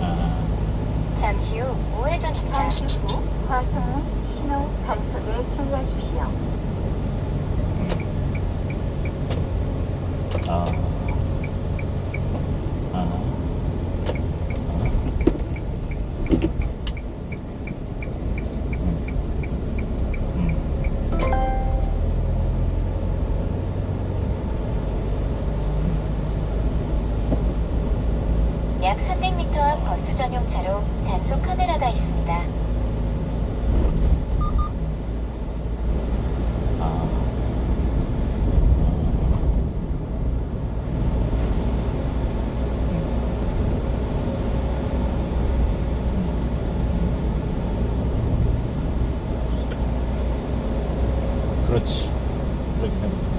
아, 잠시 후 우회전입니다. 잠시 후 과속 신호 단속에 주의하십시오. 약 300m 앞 버스 전용 차로 단속 카메라가 있습니다. 아. 그렇지. 그렇게 생각해.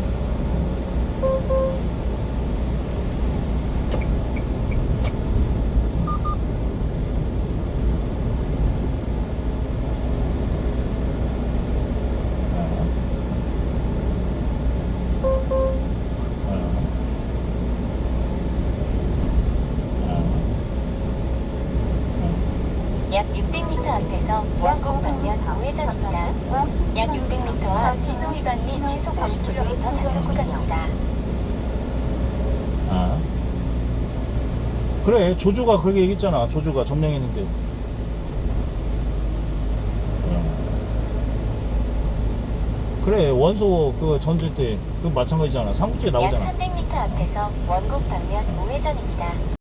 약 600m 앞에서 원곡 방면 우회전입니다. 약 600m 앞 신호 위반 및 시속 50km 단속 구간입니다. 아. 그래 조주가 그렇게 얘기했잖아 조주가 점령했는데 어. 그래 원소 그 전쟁 때그 마찬가지잖아 삼국지에 약 나오잖아 300m 앞에서 원곡 방면 우회전입니다.